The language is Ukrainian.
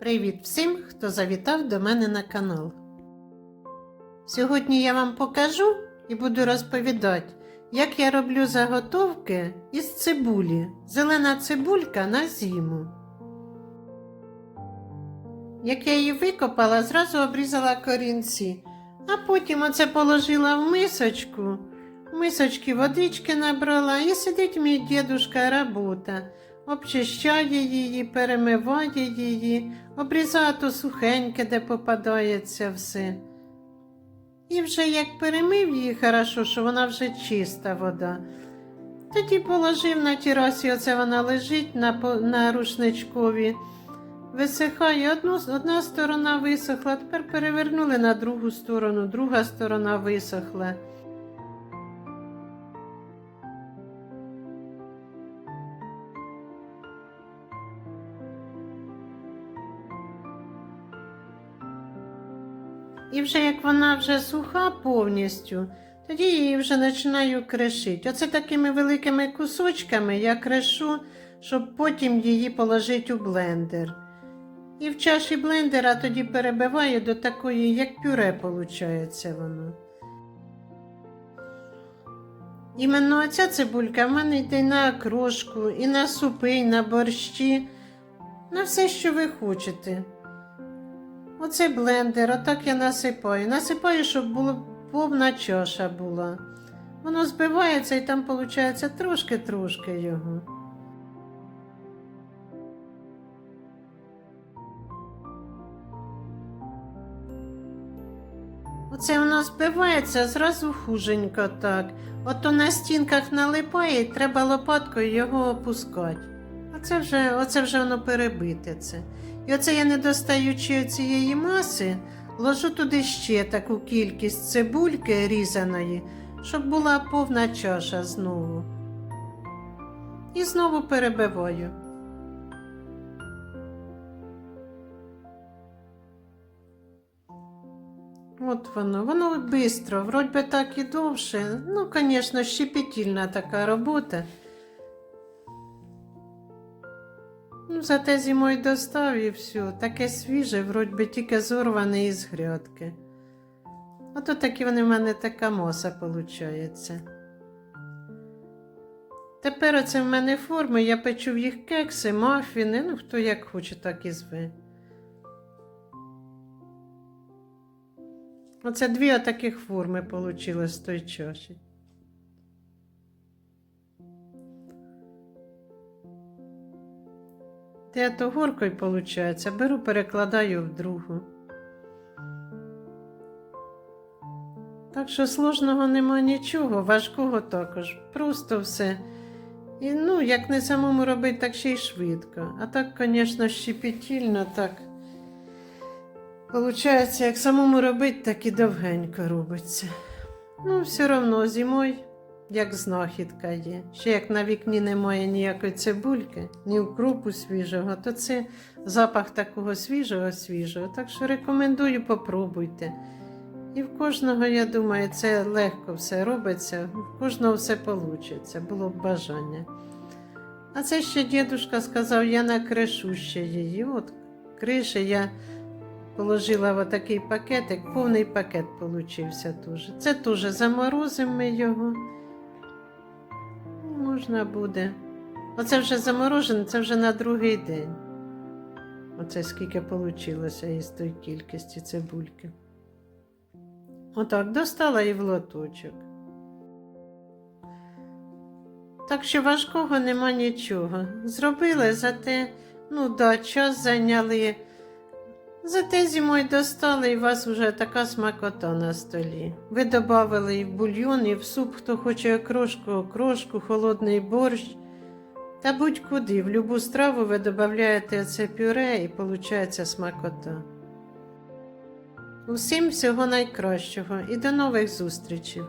Привіт всім, хто завітав до мене на канал. Сьогодні я вам покажу і буду розповідати, як я роблю заготовки із цибулі. Зелена цибулька на зиму. Як я її викопала, зразу обрізала корінці, а потім оце положила в мисочку. В мисочки водички набрала і сидить мій дідушка робота. Обчищає її, перемиває її, обрізає сухеньке, де попадається все. І вже як перемив її хорошо, що вона вже чиста вода. Тоді положив на терасі, оце вона лежить на, на рушничкові. Висихає, одну, одна сторона висохла, тепер перевернули на другу сторону, друга сторона висохла. І вже як вона вже суха повністю, тоді її вже починаю кришити. Оце такими великими кусочками я кришу, щоб потім її положити у блендер. І в чаші блендера тоді перебиваю до такої, як пюре, виходить воно. Іменно оця цибулька в мене йде на окрошку, і на супи, і на борщі, на все, що ви хочете. Оце блендер, отак я насипаю. Насипаю, щоб було повна чаша була. Воно збивається і там виходить трошки-трошки його. Оце воно збивається зразу хуженько так. Ото на стінках налипає і треба лопаткою його опускати. Оце вже, оце вже воно перебите це. І оце я, не достаючи цієї маси, ложу туди ще таку кількість цибульки різаної, щоб була повна чаша знову. І знову перебиваю. От воно, воно швидко, вроді так і довше. Ну, звісно, щепетільна така робота. Ну, зате зимою достав і все. Таке свіже, вроді би тільки зорване із грядки. Ото такі вони в мене така моса виходить. Тепер оце в мене форми, я печу в їх кекси, мафіни, ну хто як хоче, так і зве. Оце дві отаких форми вийшло з той чаші. Те то горкою виходить, беру, перекладаю в другу. Так що сложного нема нічого, важкого також. Просто все. І ну, як не самому робити, так ще й швидко. А так, звісно, щепетільно, так. Получається, як самому робити, так і довгенько робиться. Ну, все одно зимою, як знахідка є. Ще як на вікні немає ніякої цибульки, ні укропу свіжого, то це запах такого свіжого свіжого. Так що рекомендую, попробуйте. І в кожного, я думаю, це легко все робиться, в кожного все вийде, було б бажання. А це ще дідусь сказав, я накришу ще її. От криші я положила в такий пакетик, повний пакет получився. Це теж заморозимо ми його. Можна буде. Оце вже заморожене, це вже на другий день. Оце скільки вийшло із тої кількості цибульки. Отак, достала і в лоточок. Так що важкого нема нічого. Зробили, зате, ну да, час зайняли. Зате зимою достали, і вас вже така смакота на столі. Ви додали і в бульйон, і в суп, хто хоче окрошку, окрошку, холодний борщ. Та будь-куди, в любу страву ви додаєте це пюре і виходить смакота. Усім всього найкращого і до нових зустрічей!